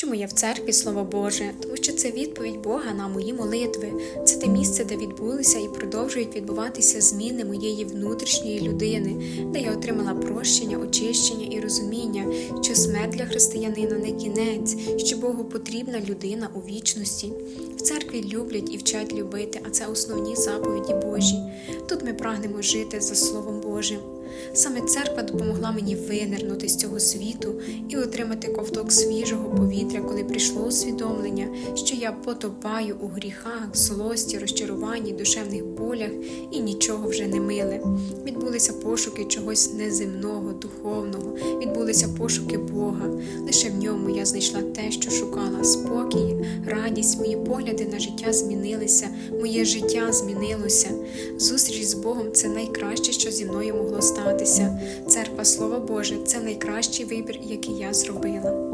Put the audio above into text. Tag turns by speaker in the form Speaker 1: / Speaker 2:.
Speaker 1: Чому я в церкві Слово Боже? Тому що це відповідь Бога на мої молитви. Це те місце, де відбулися і продовжують відбуватися зміни моєї внутрішньої людини, де я отримала прощення, очищення і розуміння, що смерть для християнина не кінець, що Богу потрібна людина у вічності. В церкві люблять і вчать любити, а це основні заповіді Божі. Тут ми прагнемо жити за Словом Божим. Саме церква допомогла мені винирнути з цього світу і отримати ковток свіжого повітря, коли прийшло усвідомлення, що я потопаю у гріхах, злості, розчаруванні, душевних болях і нічого вже не миле. Відбулися пошуки чогось неземного, духовного, відбулися пошуки Бога. Лише в ньому я знайшла те, що шукала спокій, радість, мої погляди на життя змінилися, моє життя змінилося. Зустріч з Богом це найкраще, що зі мною могло статися. Церква слово Боже це найкращий вибір, який я зробила.